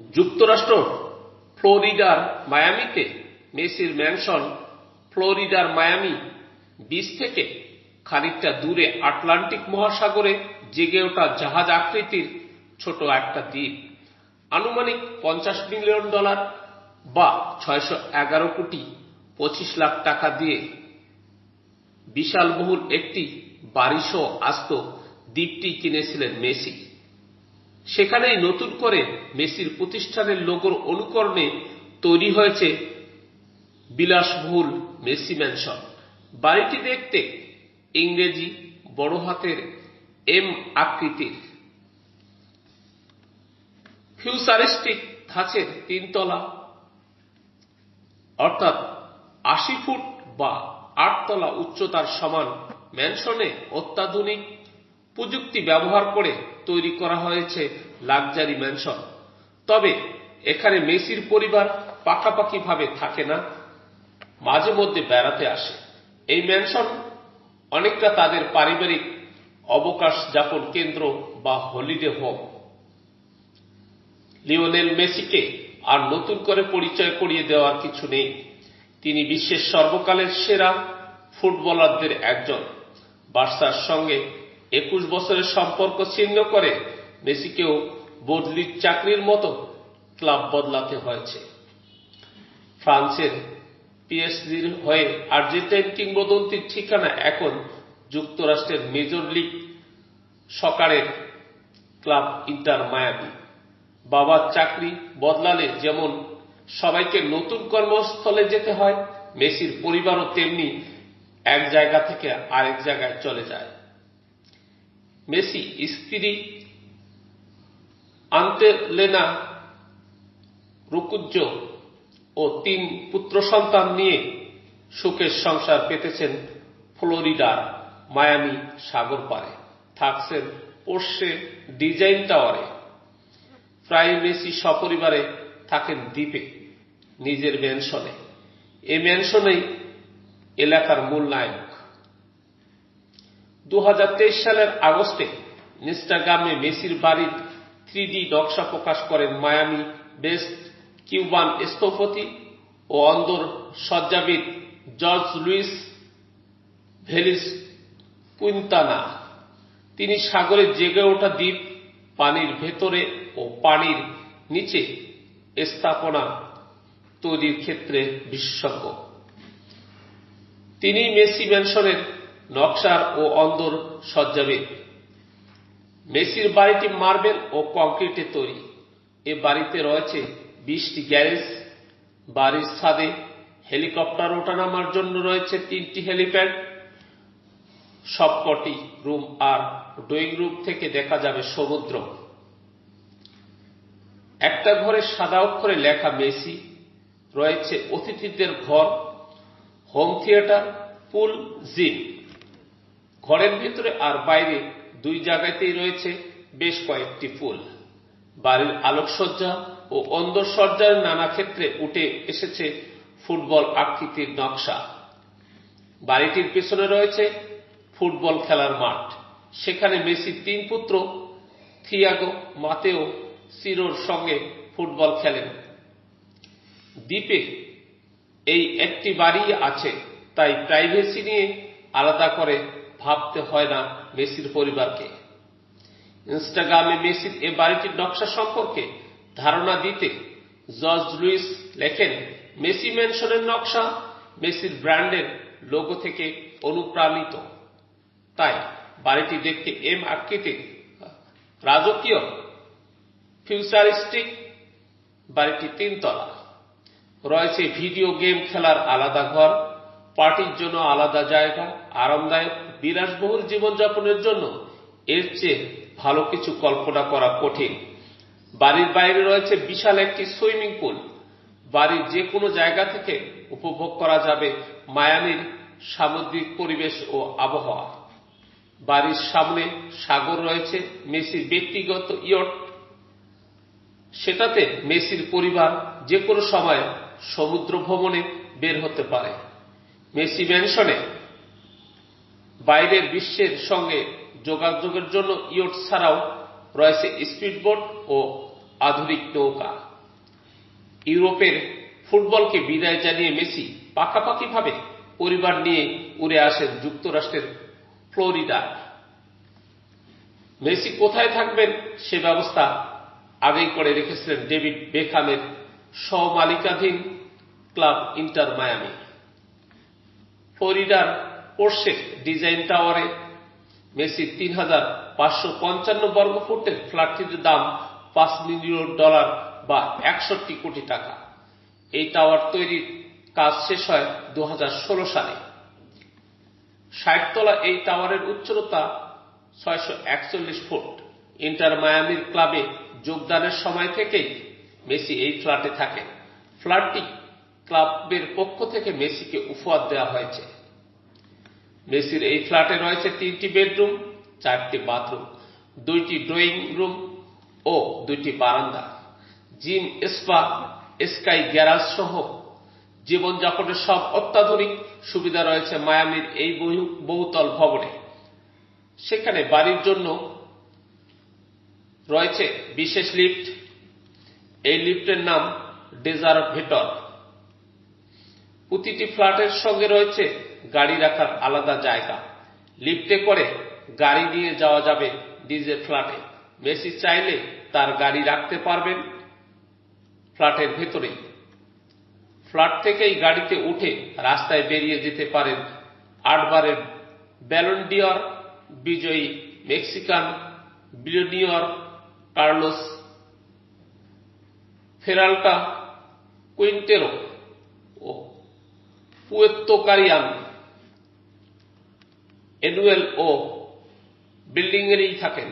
যুক্তরাষ্ট্র ফ্লোরিডার মায়ামিতে মেসির ম্যানশন ফ্লোরিডার মায়ামি বিচ থেকে খানিকটা দূরে আটলান্টিক মহাসাগরে জেগে ওঠা জাহাজ আকৃতির ছোট একটা দ্বীপ। আনুমানিক পঞ্চাশ মিলিয়ন ডলার বা ছয়শো এগারো কোটি পঁচিশ লাখ টাকা দিয়ে বিশালবহুল একটি বাড়িসহ আস্ত দ্বীপটি কিনেছিলেন মেসি। সেখানেই নতুন করে মেসির প্রতিষ্ঠানের লোগোর অনুকরণে তৈরি হয়েছে বিলাসবহুল মেসি ম্যানশন। বাড়িটি দেখতে ইংরেজি বড় হাতের এম আকৃতির। ফিউচারিস্টিক ধাঁচের তিনতলা, অর্থাৎ আশি ফুট বা আটতলা উচ্চতার সমান ম্যানশনে অত্যাধুনিক প্রযুক্তি ব্যবহার করে তৈরি করা হয়েছে লাক্সারি ম্যানশন। তবে এখানে মেসির পরিবার পাকাপাকি ভাবে থাকে না, মাঝে মধ্যে বেড়াতে আসে। এই ম্যানশন অনেকটা তাদের পারিবারিক অবকাশ যাপন কেন্দ্র বা হলিডে হোম। লিওনেল মেসিকে আর নতুন করে পরিচয় করিয়ে দেওয়ার কিছু নেই। তিনি বিশ্বের সর্বকালের সেরা ফুটবলারদের একজন। বার্সার সঙ্গে একুশ বছরের সম্পর্ক ছিন্ন করে মেসিকেও বদলির চাকরির মতো ক্লাব বদলাতে হয়েছে। ফ্রান্সের পিএসজির হয়ে আর্জেন্টাইন কিংবদন্তির ঠিকানা এখন যুক্তরাষ্ট্রের মেজর লিগ সকারের ক্লাব ইন্টার মায়ামি। বাবার চাকরি বদলালে যেমন সবাইকে নতুন কর্মস্থলে যেতে হয়, মেসির পরিবারও তেমনি এক জায়গা থেকে আরেক জায়গায় চলে যায়। মেসি স্ত্রী আন্তেলেনা, রুকুজ্জ ও তিন পুত্র সন্তান নিয়ে সুখের সংসার পেতেছেন ফ্লোরিডার মায়ামি সাগর পারে। থাকছেন পোর্শে ডিজাইন টাওয়ারে। প্রায় মেসি সপরিবারে থাকেন দ্বীপে, নিজের ম্যানশনে এ ম্যানশনেই এলাকার মূল নায়ক। দু হাজার তেইশ সালের আগস্টে ইনস্টাগ্রামে মেসির বাড়ির থ্রি নকশা প্রকাশ করেন মায়ামি বেস্ট কিউবান স্থপতি ও অন্দর সজ্জাবিদ জর্জ লুইস ভেলিস কুইন্তানা। তিনি সাগরে জেগে ওঠা দ্বীপ, পানির ভেতরে ও পানির নিচে স্থাপনা তৈরির ক্ষেত্রে বিশেষজ্ঞ। তিনি মেসি ম্যানশনের নকশার ও অন্দর সজ্জাবিদ মেসির বাড়িটি মার্বেল ও কংক্রিটে তৈরি। এ বাড়িতে রয়েছে বিশটি গ্যারেজ, বাড়ির ছাদে হেলিকপ্টার ওঠানামার জন্য রয়েছে তিনটি হেলিপ্যাড। সবকটি রুম আর ড্রয়িং রুম থেকে দেখা যাবে সমুদ্র। একটা ঘরে সাদা অক্ষরে লেখা মেসি, রয়েছে অতিথিদের ঘর, হোম থিয়েটার, পুল, জিম। ঘরের ভেতরে আর বাইরে দুই জায়গাতেই রয়েছে বেশ কয়েকটি ফুল। বাড়ির আলোকসজ্জা ও অন্দরসজ্জার নানা ক্ষেত্রে উঠে এসেছে ফুটবল আকৃতির নকশা। বাড়িটির পেছনে রয়েছে ফুটবল খেলার মাঠ। সেখানে মেসির তিন পুত্র, থিয়াগো, মাতেও সিরোর সঙ্গে ফুটবল খেলেন। দ্বীপে এই একটি বাড়ি আছে, তাই প্রাইভেসি নিয়ে আলাদা করে ভাবতে হয় না মেসির পরিবারকে। ইনস্টাগ্রামে মেসির এ বাড়িটির নকশা সম্পর্কে ধারণা দিতে জর্জ লুইস লেখেন, মেসি ম্যানশনের নকশা, মেসির ব্র্যান্ডের লোগো থেকে অনুপ্রাণিত। তাই বাড়িটি দেখতে এম আকৃতির। রাজকীয় ফিউচারিস্টিক বাড়িটি তিনতলা। রয়েছে ভিডিও গেম খেলার আলাদা ঘর পার্টির জন্য আলাদা জায়গা, আরামদায়ক, বিলাসবহুল জীবনযাপনের জন্য এর চেয়ে ভালো কিছু কল্পনা করা কঠিন। বাড়ির বাইরে রয়েছে বিশাল একটি সুইমিং পুল। বাড়ির যে কোনো জায়গা থেকে উপভোগ করা যাবে মায়ামির সামুদ্রিক পরিবেশ ও আবহাওয়া। বাড়ির সামনে সাগর রয়েছে, মেসির ব্যক্তিগত ইয়ট। সেটাতে মেসির পরিবার যে কোনো সময় সমুদ্র ভ্রমণে বের হতে পারে। মেসি ম্যানশনে বাইরের বিশ্বের সঙ্গে যোগাযোগের জন্য ইয়ট ছাড়াও রয়েছে স্পিডবোট ও আধুনিক নৌকা। ইউরোপের ফুটবলকে বিদায় জানিয়ে মেসি পাকাপাকিভাবে পরিবার নিয়ে উড়ে আসেন যুক্তরাষ্ট্রের ফ্লোরিডায় মেসি কোথায় থাকবেন সে ব্যবস্থা আগেই করে রেখেছিলেন ডেভিড বেখামের স্বমালিকাধীন ক্লাব ইন্টার মায়ামি। ফ্লোরিডার পোর্শে ডিজাইন টাওয়ারে মেসি তিন হাজার পাঁচশো পঞ্চান্ন বর্গ ফুটের ফ্ল্যাটটির দাম পাঁচ মিলিয়ন ডলার বা একষট্টি কোটি টাকা। এই টাওয়ার তৈরির কাজ শেষ হয় দু হাজার ষোলো সালে। ষাটতলা এই টাওয়ারের উচ্চতা ছয়শো একচল্লিশ ফুট। ইন্টার মায়ামির ক্লাবে যোগদানের সময় থেকেই মেসি এই ফ্ল্যাটে থাকেন। ফ্ল্যাটটি ক্লাবের পক্ষ থেকে মেসিকে উপহার দেওয়া হয়েছে। মেসির এই ফ্ল্যাটে রয়েছে তিনটি বেডরুম, চারটি বাথরুম, দুইটি ড্রয়িং রুম ও দুইটি বারান্দা। জিম, স্পা, স্কাই গ্যারাজ সহ জীবনযাপনের সব অত্যাধুনিক সুবিধা রয়েছে মায়ামির এই বহুতল ভবনে। সেখানে বাড়ির জন্য রয়েছে বিশেষ লিফট। এই লিফটের নাম ডেজারভেটর। প্রতিটি ফ্ল্যাটের সঙ্গে রয়েছে গাড়ি রাখার আলাদা জায়গা। লিফটে করে গাড়ি নিয়ে যাওয়া যাবে ডিজে ফ্ল্যাটে। মেসি চাইলে তার গাড়ি রাখতে পারবেন ফ্ল্যাটের ভেতরে ফ্ল্যাট থেকেই গাড়িতে উঠে রাস্তায় বেরিয়ে যেতে পারেন আটবারের ব্যালন্ডিয়র, বিজয়ী Mexican billionaire Carlos Peralta Quintero. Puerto Rican Anuel ও বিল্ডিংয়েরই থাকেন